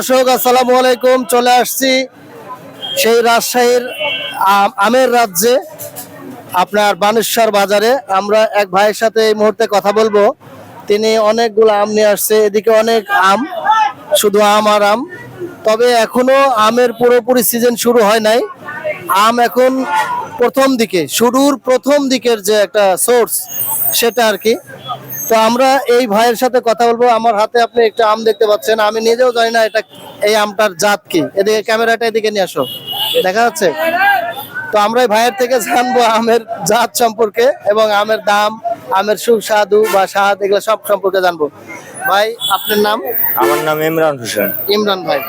দর্শক, আসসালামু আলাইকুম। চলে আসছি সেই রাজশাহীর আম- আমের রাজ্যে, আপনার বানেশ্বর বাজারে। আমরা এক ভাইয়ের সাথে এই মুহূর্তে কথা বলব। তিনি অনেকগুলো আম নিয়ে আসছে, এদিকে অনেক আম, শুধু আম আর আম। তবে এখনও আমের পুরোপুরি সিজন শুরু হয় নাই। আম এখন প্রথম দিকে, শুরুর প্রথম দিকের যে একটা সোর্স সেটা আর কি। তো আমরা এই ভাইয়ের সাথে কথা বলব। আমার হাতে আপনি একটা আম দেখতে পাচ্ছেন। আমি নিজেও জানি না এটা এই আমটার জাত কি। এদিকে ক্যামেরাটা এদিকে নিয়ে আসো। দেখা যাচ্ছে? তো আমরা ভাইয়ের থেকে জানব আমের জাত সম্পর্কে এবং আমের দাম আমের সুস্বাদু বা স্বাদ এগুলো সব সম্পর্কে জানব। ভাই আপনার নাম? আমার নাম ইমরান হোসেন। ইমরান ভাই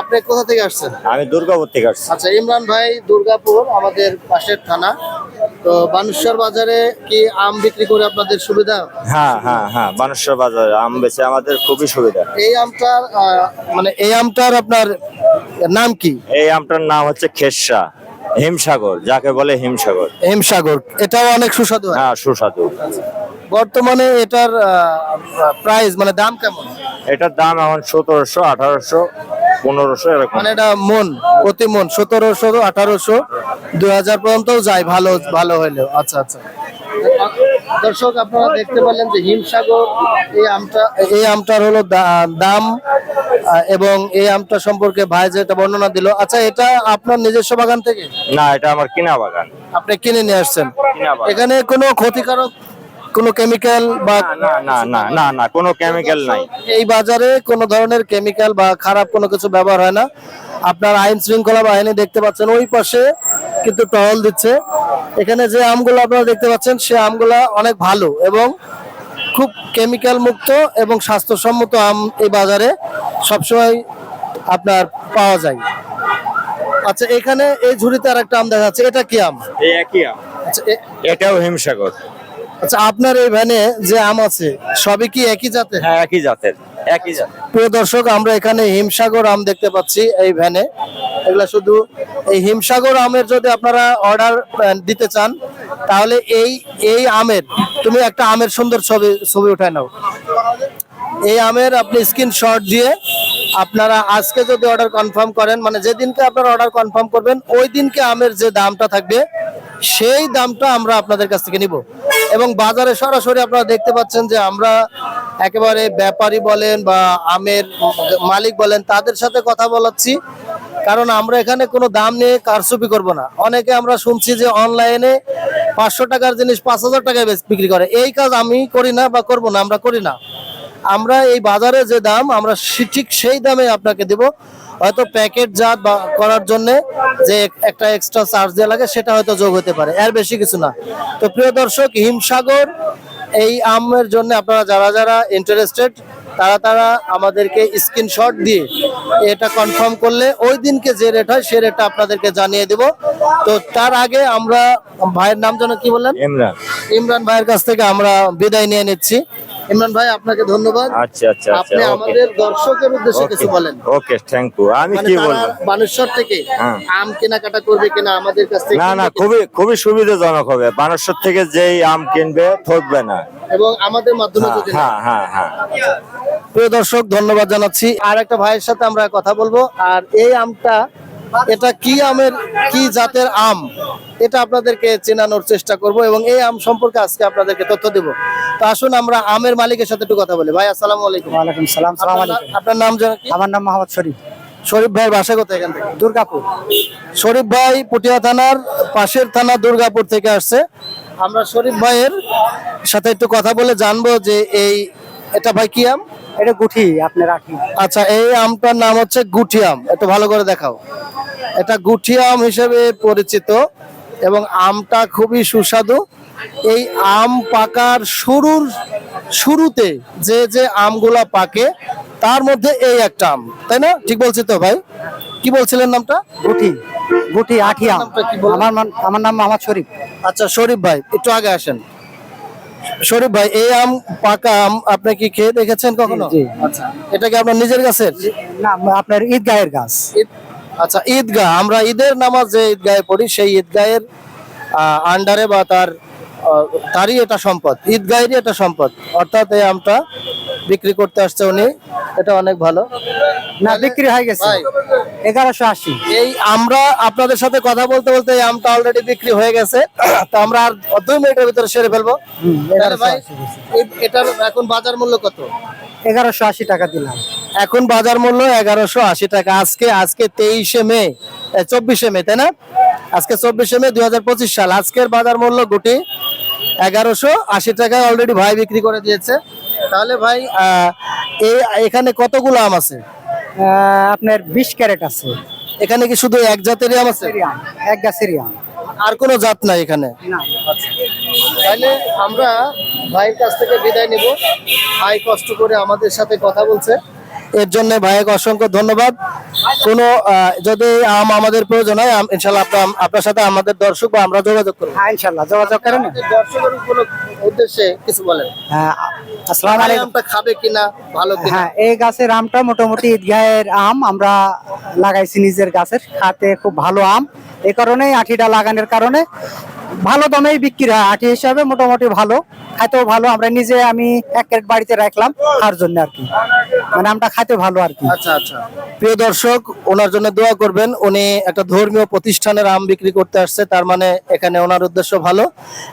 আপনি কোথা থেকে আসছেন? আমি দুর্গাপুর থেকে আসছি। আচ্ছা ইমরান ভাই দুর্গাপুর আমাদের পাশের থানা। তো বানেশ্বর বাজারে কি আম বিক্রি করে আপনাদের সুবিধা? হ্যাঁ হ্যাঁ হ্যাঁ বানেশ্বর বাজারে আম বেচে আমাদের খুবই সুবিধা। এই আমটার মানে এই আমটার আপনার নাম কি? এই আমটার নাম হচ্ছে খেসা হিমসাগর যাকে বলে হিমসাগর। হিমসাগর এটাও অনেক সুস্বাদু হ্যাঁ। সুস্বাদু। বর্তমানে এটার প্রাইস মানে দাম কেমন? এটার দাম এখন সতেরোশো আঠারোশো। পনেরোশো এরকম। মানে এটা মন প্রতি মন সতেরোশো আঠারোশো দুই হাজার পর্যন্তও যায় ভালো ভালো হইলেও। আচ্ছা আচ্ছা। দর্শক আপনারা দেখতে পারলেন যে হিমসাগর এই আমটা এই আমটার হলো দাম এবং এই আমটা সম্পর্কে ভাই যেটা বর্ণনা দিল। আচ্ছা এটা আপনার নিজস্ব বাগান থেকে? না এটা আমার কিনা বাগান। আপনি কিনে নিয়ে আসছেন। এখানে কোনো ক্ষতিকারক কোনো কেমিক্যাল বা না না না না না কোনো কেমিক্যাল নাই। এই বাজারে কোনো ধরনের কেমিক্যাল বা খারাপ কোনো কিছু ব্যবহার হয় না। আপনার আইন শৃঙ্খলা বাহিনী দেখতে পাচ্ছেন ওই পাশে কিন্তু টহল দিচ্ছে। এখানে যে আমগুলো আপনারা দেখতে পাচ্ছেন সে আমগুলা অনেক ভালো এবং খুব কেমিক্যাল মুক্ত এবং স্বাস্থ্যসম্মত আম এই বাজারে সবসময় আপনার পাওয়া যায়। আচ্ছা এখানে এই ঝুড়িতে আর একটা আম দেখা যাচ্ছে এটা কি আম? এই একই আম। আচ্ছা এটাও হিমসাগর। আচ্ছা আপনার এই ভ্যানে যে আম আছে সবই কি একই জাতের? হ্যাঁ একই জাতের একই জাতের। প্রিয় দর্শক আমরা এখানে হিমসাগর আম দেখতে পাচ্ছি এই ভ্যানে এগুলা শুধু এই হিমসাগর আমের যদি আপনারা অর্ডার দিতে চান তাহলে এই এই আমের তুমি একটা আমের সুন্দর ছবি ছবি উঠায় নাও। এই আমের আপনি স্ক্রিনশট দিয়ে আপনারা আজকে যদি অর্ডার কনফার্ম করেন মানে যেদিনকে আপনারা অর্ডার কনফার্ম করবেন ওই দিনকে আমের যে দামটা থাকবে সেই দামটা আমরা আপনাদের কাছ থেকে নিব। এবং বাজারে সরাসরি আপনারা দেখতে পাচ্ছেন যে আমরা একেবারে ব্যাপারী বলেন বা আমের মালিক বলেন, তাদের সাথে কথা বলাচ্ছি। কারণ আমরা এখানে কোনো দাম নিয়ে কারচুপি করব না। অনেকে আমরা শুনছি যে অনলাইনে পাঁচশো টাকার জিনিস পাঁচ হাজার টাকায় বিক্রি করে। এই কাজ আমি করি না বা করব না, আমরা করি না। আমরা এই বাজারে যে দাম, আমরা ঠিক সেই দামে আপনাকে দেব। হয়তো প্যাকেট বা করার জন্য যে একটা এক্সট্রা চার্জ দেওয়া লাগে সেটা হয়তো যোগ হতে পারে। এর বেশি কিছু না। তো প্রিয় দর্শক হিমসাগর এই আমের জন্য আপনারা যারা যারা ইন্টারেস্টেড তারা তারা আমাদেরকে স্ক্রিনশট দিয়ে এটা কনফার্ম করলে ওই দিনকে যে রেট হয় সে রেটটা আপনাদেরকে জানিয়ে দেব। তো তার আগে আমরা ভাইয়ের নাম যেন কি বললেন? ইমরান। ইমরান ভাইয়ের কাছ থেকে আমরা বিদায় নিয়ে নিচ্ছি। ইমরান ভাই আপনাকে ধন্যবাদ। আচ্ছা আচ্ছা আচ্ছা আপনি আমাদের দর্শকের উদ্দেশ্যে কিছু বলেন। ওকে থ্যাংক ইউ আমি মানে কি বলব? বানেশ্বর থেকে হ্যাঁ। আম কেনাকাটা করবে কিনা আমাদের কাছ থেকে না না খুবই খুবই সুবিধাজনক হবে। বানেশ্বর থেকে যেই আম কিনবে ঠকবে না। এবং আমাদের মাধ্যমে হ্যাঁ যদি হ্যাঁ হ্যাঁ হ্যাঁ প্রিয় দর্শক ধন্যবাদ জানাচ্ছি। আর একটা ভাইয়ের সাথে আমরা কথা বলব। আর এই আমটা এটা কি আমের কি জাতের আম? এটা আপনাদেরকে চেনানোর চেষ্টা করব এবং এই আম সম্পর্কে আজকে আপনাদেরকে তথ্য দেব। তো আসুন আমরা আমের মালিকের সাথে একটু কথা বলি। ভাই আসসালামু আলাইকুম। ওয়ালাইকুম সালাম সালাম আপনার আলাইকুম। আপনার নাম কি? আমার নাম মোহাম্মদ শরীফ। শরীফ ভাইয়ের বাসা কোথায় এখান থেকে? দুর্গাপুর। শরীফ ভাই পুটিয়া থানার পাশের থানা দুর্গাপুর থেকে আসছে। আমরা শরীফ ভাইয়ের সাথে একটু কথা বলে জানব যে এই এটা ভাই কি আম? এটা গুঠি আপনি রাখি। আচ্ছা এই আমটার নাম হচ্ছে গুঠি আম। একটু ভালো করে দেখাও। এটা গুঠি আম হিসেবে পরিচিত এবং আমটা খুবই সুস্বাদু। এই আম পাকার শুরুর শুরুতে যে যে আমগুলা পাকে তার মধ্যে এই একটা আম। তাই না? ঠিক বলছি তো ভাই? কি বলছিলেন নামটা? গুঠি। গুঠি আঠিয়া আমার আমার নাম মোহাম্মদ শরীফ। আচ্ছা শরীফ ভাই একটু আগে আসেন। শরীফ ভাই এই আম পাকা আম আপনি কি খেয়ে দেখেছেন কখনো? আচ্ছা এটা কি আপনার নিজের গাছের? না আপনার ঈদগাহের গাছ। ঈদ- আচ্ছা ঈদগাহ আমরা ঈদের নামাজ যে ঈদগাহে পড়ি সেই ঈদগাহের আহ, আন্ডারে বা তার তারই এটা সম্পদ ঈদগাহেরই এটা সম্পদ। অর্থাৎ এই আমটা বিক্রি করতে আসছে উনি এটা অনেক ভালো। না বিক্রি হয়ে গেছে। এগারোশো আশি। এই আমরা আপনাদের সাথে কথা বলতে বলতে এই আমটা অলরেডি বিক্রি হয়ে গেছে তো আমরা আর দুই মিনিটের ভিতরে সেরে ফেলব। এটার এখন বাজার মূল্য কত? এগারোশো আশি টাকা দিলাম। এখন বাজার মূল্য এগারোশো আশি টাকা। আজকে আজকে তেইশে মে চব্বিশে মে তাই না? আজকে চব্বিশে মে দুই হাজার পঁচিশ সাল। আজকের বাজার মূল্য গুটি এগারোশো আশি টাকায় অলরেডি ভাই বিক্রি করে দিয়েছে। তাহলে ভাই এখানে কতগুলো আম আছে? আপনার বিশ ক্যারেট আছে। এখানে কি শুধু এক জাতেরই আম আছে? এক গাছেরই আম। আর কোনো জাত নাই এখানে? তাহলে আমরা ভাইয়ের কাছ থেকে বিদায় নেব। ভাই কষ্ট করে আমাদের সাথে কথা বলছে। এর জন্য ভাইকে অসংখ্য ধন্যবাদ। কোনো যদি আম আমাদের প্রয়োজন হয় ইনশাল্লাহ আপনার আপনার সাথে আমাদের দর্শক বা আমরা যোগাযোগ করব। হ্যাঁ ইনশাল্লাহ যোগাযোগ করেন। দর্শকের কোনো উদ্দেশ্যে কিছু বলেন। হ্যাঁ আসসালামু আলাইকুম। খাবে কিনা ভালো কিনা? হ্যাঁ এই গাছের আমটা মোটামুটি ঈদগাহের আম আমরা লাগাইছি নিজের গাছের খাতে খুব ভালো আম। এই কারণেই আঠিটা লাগানোর কারণে ভালো দামেই বিক্রি হয় আঠি হিসাবে মোটামুটি ভালো খাইতেও ভালো। আমরা নিজে আমি এক ক্যারেট বাড়িতে রাখলাম তার জন্য আর কি। মানে আমটা খাইতে ভালো আর কি। আচ্ছা আচ্ছা। প্রিয় দর্শক ওনার জন্য দোয়া করবেন। উনি একটা ধর্মীয় প্রতিষ্ঠানের আম বিক্রি করতে আসছে তার মানে এখানে ওনার উদ্দেশ্য ভালো।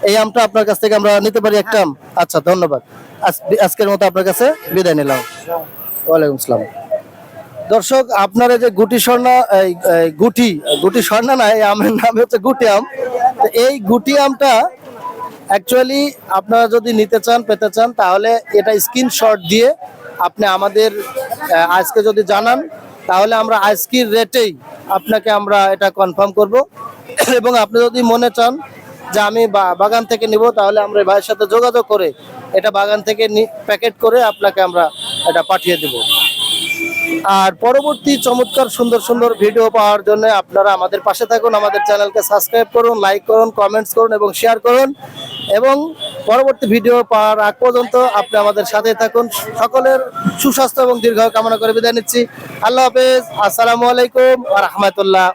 এই আমটা আপনার কাছ থেকে আমরা নিতে পারি একটা আম। আচ্ছা ধন্যবাদ। আজকের মতো আপনার কাছে বিদায় নিলাম। ওয়ালাইকুম আসসালাম। দর্শক আপনারা যে গুটি স্বর্ণা গুটি গুটি স্বর্ণা না এই আমের নাম হচ্ছে গুটি আম। তো এই গুটি আমটা অ্যাকচুয়ালি আপনারা যদি নিতে চান পেতে চান তাহলে এটা স্ক্রিনশট দিয়ে আপনি আমাদের আজকে যদি জানান, তাহলে আমরা আজকের রেটেই আপনাকে আমরা এটা কনফার্ম করব। এবং আপনি যদি মনে চান যে আমি বাগান থেকে নিব, তাহলে আমরা ভাইয়ের সাথে যোগাযোগ করে এটা বাগান থেকে প্যাকেট করে আপনাকে আমরা এটা পাঠিয়ে দেব। আর পরবর্তী চমৎকার, সুন্দর সুন্দর ভিডিও পাওয়ার জন্য আপনারা আমাদের পাশে থাকুন, আমাদের চ্যানেলকে সাবস্ক্রাইব করুন লাইক করুন কমেন্টস করুন এবং শেয়ার করুন। এবং পরবর্তী ভিডিও পাওয়ার আগ পর্যন্ত আপনি আমাদের সাথে থাকুন। সকলের সুস্বাস্থ্য এবং দীর্ঘ কামনা করে বিদায় নিচ্ছি। আল্লাহ হাফেজ। আসসালামু আলাইকুম আহমতুল্লাহ